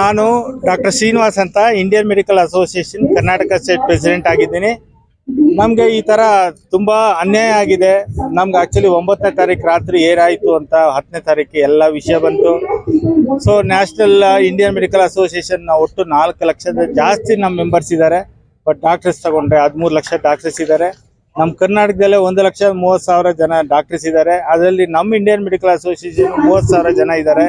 ನಾನು ಡಾಕ್ಟರ್ ಶ್ರೀನಿವಾಸ್ ಅಂತ Indian medical association Karnataka state president ಆಗಿದ್ದೀನಿ. ನಮಗೆ ಈ ಥರ ತುಂಬ ಅನ್ಯಾಯ ಆಗಿದೆ. ನಮ್ಗೆ ಆ್ಯಕ್ಚುಲಿ ಒಂಬತ್ತನೇ ತಾರೀಕು ರಾತ್ರಿ ಏರಾಯಿತು ಅಂತ ಹತ್ತನೇ ತಾರೀಕು ಎಲ್ಲ ವಿಷಯ ಬಂತು. So national Indian medical association ಒಟ್ಟು ನಾಲ್ಕು ಲಕ್ಷದ ಜಾಸ್ತಿ ನಮ್ಮ ಮೆಂಬರ್ಸ್ ಇದ್ದಾರೆ. ಬಟ್ ಡಾಕ್ಟರ್ಸ್ ತಗೊಂಡ್ರೆ ಹದಿಮೂರು ಲಕ್ಷ ಡಾಕ್ಟರ್ಸ್ ಇದ್ದಾರೆ. ನಮ್ಮ ಕರ್ನಾಟಕದಲ್ಲೇ ಒಂದು ಲಕ್ಷ ಮೂವತ್ತು ಸಾವಿರ ಜನ ಡಾಕ್ಟರ್ಸ್ ಇದ್ದಾರೆ. ಅದರಲ್ಲಿ ನಮ್ಮ ಇಂಡಿಯನ್ ಮೆಡಿಕಲ್ ಅಸೋಸಿಯೇಷನ್ ಮೂವತ್ತು ಸಾವಿರ ಜನ ಇದ್ದಾರೆ.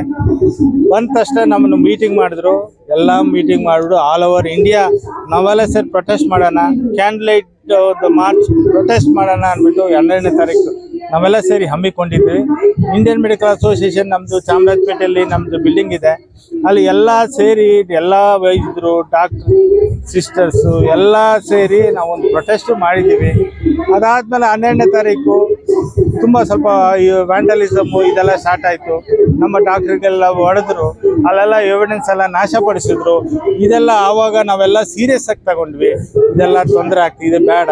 ಬಂದ ತಕ್ಷಣ ನಮ್ಮನ್ನು ಮೀಟಿಂಗ್ ಮಾಡಿದ್ರು. ಎಲ್ಲ ಮೀಟಿಂಗ್ ಮಾಡಿಬಿಟ್ಟು ಆಲ್ ಓವರ್ ಇಂಡಿಯಾ ನಾವೆಲ್ಲ ಸರ್ ಪ್ರೊಟೆಸ್ಟ್ ಮಾಡೋಣ. ಕ್ಯಾಂಡ್ಲೈಟ್ ಲೈಟ್ ಮಾರ್ಚ್ ಪ್ರೊಟೆಸ್ಟ್ ಮಾಡೋಣ ಅಂದ್ಬಿಟ್ಟು ಎರಡನೇ ತಾರೀಕು. ನಾವೆಲ್ಲ ಸೇರಿ ಹಮ್ಮಿಕೊಂಡಿದ್ವಿ. ಇಂಡಿಯನ್ ಮೆಡಿಕಲ್ ಅಸೋಸಿಯೇಷನ್ ನಮ್ಮದು ಚಾಮರಾಜಪೇಟೆಯಲ್ಲಿ ನಮ್ಮದು ಬಿಲ್ಡಿಂಗ್ ಇದೆ. ಅಲ್ಲಿ ಎಲ್ಲ ಸೇರಿ ಎಲ್ಲ ವೈದ್ಯರು ಡಾಕ್ಟರ್ ಸಿಸ್ಟರ್ಸು ಎಲ್ಲ ಸೇರಿ ನಾವೊಂದು ಪ್ರೊಟೆಸ್ಟ್ ಮಾಡಿದ್ದೀವಿ. ಅದಾದಮೇಲೆ ಹನ್ನೆರಡನೇ ತಾರೀಕು ತುಂಬ ಸ್ವಲ್ಪ ಈ ವ್ಯಾಂಡಲಿಸಮು ಇದೆಲ್ಲ ಸ್ಟಾರ್ಟ್ ಆಯಿತು. ನಮ್ಮ ಡಾಕ್ಟ್ರಿಗೆಲ್ಲ ಹೊಡೆದ್ರು, ಅಲ್ಲೆಲ್ಲ ಎವಿಡೆನ್ಸ್ ಎಲ್ಲ ನಾಶಪಡಿಸಿದ್ರು. ಇದೆಲ್ಲ ಆವಾಗ ನಾವೆಲ್ಲ ಸೀರಿಯಸ್ ಆಗಿ ತಗೊಂಡ್ವಿ. ಇದೆಲ್ಲ ತೊಂದರೆ ಆಗ್ತಿದೆ ಬೇಡ.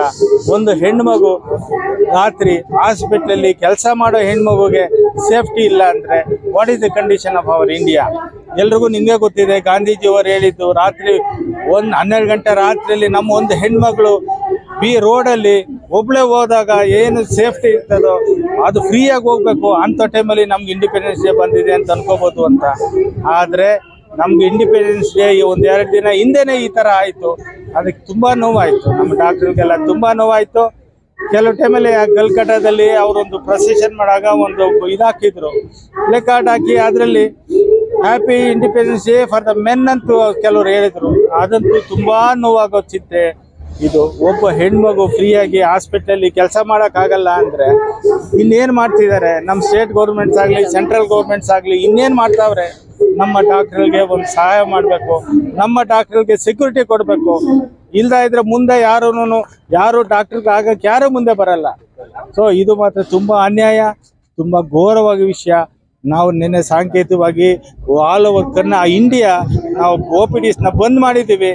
ಒಂದು ಹೆಣ್ಮಗು ರಾತ್ರಿ ಹಾಸ್ಪಿಟ್ಲಲ್ಲಿ ಕೆಲಸ ಮಾಡೋ ಹೆಣ್ಮಗುಗೆ ಸೇಫ್ಟಿ ಇಲ್ಲ ಅಂದರೆ what is the condition of our India ಎಲ್ರಿಗೂ ನಿಮಗೆ ಗೊತ್ತಿದೆ ಗಾಂಧೀಜಿಯವರು ಹೇಳಿದ್ದು ರಾತ್ರಿ ಒಂದು ಹನ್ನೆರಡು ಗಂಟೆ ರಾತ್ರಿಯಲ್ಲಿ ನಮ್ಮ ಒಂದು ಹೆಣ್ಮಗಳು ಬಿ ರೋಡಲ್ಲಿ ಒಬ್ಳೆ ಹೋದಾಗ ಏನು ಸೇಫ್ಟಿ ಇರ್ತದೋ ಅದು ಫ್ರೀಯಾಗಿ ಹೋಗ್ಬೇಕು ಅಂಥ ಟೈಮಲ್ಲಿ ನಮ್ಗೆ ಇಂಡಿಪೆಂಡೆನ್ಸ್ ಡೇ ಬಂದಿದೆ ಅಂತ ಅನ್ಕೋಬೋದು ಅಂತ. ಆದರೆ ನಮ್ಗೆ ಇಂಡಿಪೆಂಡೆನ್ಸ್ ಡೇ ಒಂದು ಎರಡು ದಿನ ಹಿಂದೆನೇ ಈ ಥರ ಆಯಿತು. ಅದಕ್ಕೆ ತುಂಬ ನೋವಾಯಿತು. ನಮ್ಮ ಡಾಕ್ಟ್ರಿಗೆಲ್ಲ ತುಂಬ ನೋವಾಯಿತು. ಕೆಲವು ಟೈಮಲ್ಲಿ ಆ ಗಲ್ಕಟ್ಟದಲ್ಲಿ ಅವರೊಂದು ಪ್ರೊಸೆಷನ್ ಮಾಡಾಗ ಒಂದು ಇದಾಕಿದ್ರು ಕಾರ್ಡ್ ಹಾಕಿ ಅದರಲ್ಲಿ happy independence day for the men ಅಂತೂ ಕೆಲವರು ಹೇಳಿದ್ರು. ಅದಂತೂ ತುಂಬಾ ನೋವಾಗೋ ಚಿಂತೆ. ಇದು ಒಬ್ಬ ಹೆಣ್ಮಗು ಫ್ರೀಯಾಗಿ ಹಾಸ್ಪಿಟ್ಲಲ್ಲಿ ಕೆಲಸ ಮಾಡೋಕ್ಕಾಗಲ್ಲ ಅಂದರೆ ಇನ್ನೇನು ಮಾಡ್ತಿದ್ದಾರೆ ನಮ್ಮ ಸ್ಟೇಟ್ ಗೌರ್ಮೆಂಟ್ಸ್ ಆಗಲಿ ಸೆಂಟ್ರಲ್ ಗೌರ್ಮೆಂಟ್ಸ್ ಆಗಲಿ ಇನ್ನೇನು ಮಾಡ್ತಾವ್ರೆ? ನಮ್ಮ ಡಾಕ್ಟ್ರಿಗೆ ಒಂದು ಸಹಾಯ ಮಾಡಬೇಕು, ನಮ್ಮ ಡಾಕ್ಟ್ರಿಗೆ ಸೆಕ್ಯೂರಿಟಿ ಕೊಡಬೇಕು. ಇಲ್ದ ಇದ್ರೆ ಮುಂದೆ ಯಾರೂ ಯಾರು ಡಾಕ್ಟ್ರಿಗೆ ಆಗಕ್ಕೆ ಯಾರೂ ಮುಂದೆ ಬರಲ್ಲ. ಸೊ ಇದು ಮಾತ್ರ ತುಂಬ ಅನ್ಯಾಯ, ತುಂಬ ಘೋರವಾಗಿ ವಿಷಯ. ನಾವು ನಿನ್ನೆ ಸಾಂಕೇತಿಕವಾಗಿ ಆಲ್ ಓವರ್ ಕರ್ನಾ, ಇಂಡಿಯಾ, ನಾವು ಓ ಪಿ ಡಿಸ್ನ ಬಂದ್ ಮಾಡಿದ್ದೀವಿ.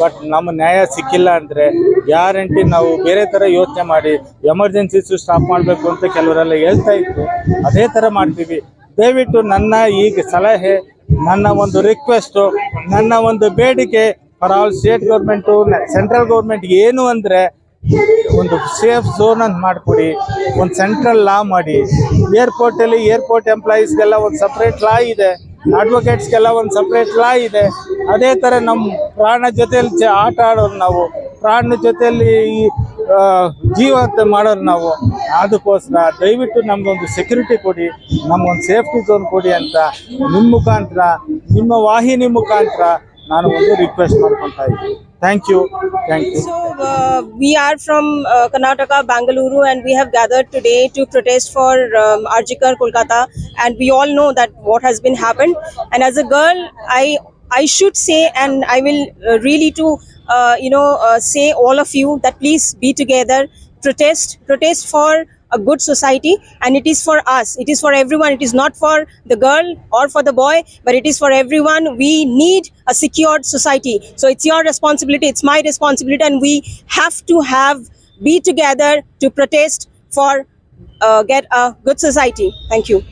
ಬಟ್ ನಮ್ಮ ನ್ಯಾಯ ಸಿಕ್ಕಿಲ್ಲ ಅಂದರೆ ಗ್ಯಾರಂಟಿ ನಾವು ಬೇರೆ ಥರ ಯೋಚನೆ ಮಾಡಿ ಎಮರ್ಜೆನ್ಸೀಸು ಸ್ಟಾಪ್ ಮಾಡಬೇಕು ಅಂತ ಕೆಲವರೆಲ್ಲ ಹೇಳ್ತಾ ಇತ್ತು ಅದೇ ಥರ ಮಾಡ್ತೀವಿ. ದಯವಿಟ್ಟು ನನ್ನ ಈಗ ಸಲಹೆ, ನನ್ನ ಒಂದು ರಿಕ್ವೆಸ್ಟು ನನ್ನ ಒಂದು ಬೇಡಿಕೆ for all state government central government ಏನು ಅಂದರೆ ಒಂದು ಸೇಫ್ ಝೋನ್ ಅಂತ ಮಾಡಿಕೊಡಿ. ಒಂದು ಸೆಂಟ್ರಲ್ ಲಾ ಮಾಡಿ. ಏರ್ಪೋರ್ಟಲ್ಲಿ ಏರ್ಪೋರ್ಟ್ ಎಂಪ್ಲಾಯೀಸ್ಗೆಲ್ಲ ಒಂದು ಸಪ್ರೇಟ್ ಲಾ ಇದೆ. ಅಡ್ವೊಕೇಟ್ಸ್ಗೆಲ್ಲ ಒಂದು ಸಪ್ರೇಟ್ ಲಾ ಇದೆ. ಅದೇ ಥರ ನಮ್ಮ ಪ್ರಾಣ ಜೊತೆಯಲ್ಲಿ ಆಟ ಆಡೋರು ನಾವು. ಪ್ರಾಣ ಜೊತೆಯಲ್ಲಿ ಈ ಜೀವಂತ ಮಾಡೋರು ನಾವು. ಅದಕ್ಕೋಸ್ಕರ ದಯವಿಟ್ಟು ನಮಗೊಂದು ಸೆಕ್ಯೂರಿಟಿ ಕೊಡಿ. ನಮಗೊಂದು ಸೇಫ್ಟಿ ಝೋನ್ ಕೊಡಿ ಅಂತ. ನಿಮ್ಮ ಮುಖಾಂತರ, ನಿಮ್ಮ ವಾಹಿನಿ ಮುಖಾಂತರ ನಾನು ಒಂದು ರಿಕ್ವೆಸ್ಟ್ ಮಾಡ್ಕೊತಾ ಇದ್ದೀನಿ thank you thank you So uh, we are from uh, Karnataka, Bangalore, and we have gathered today to protest for um, Arjikar, Kolkata, and we all know that what has been happened. And as a girl, I I should say, and I will uh, really to uh, you know uh, say all of you that please be together, protest, protest for a good society and it is for us. It is for everyone. It is not for the girl or for the boy but it is for everyone. We need a secured society. So it's your responsibility. It's my responsibility and we have to have be together to protest for uh, get a good society. Thank you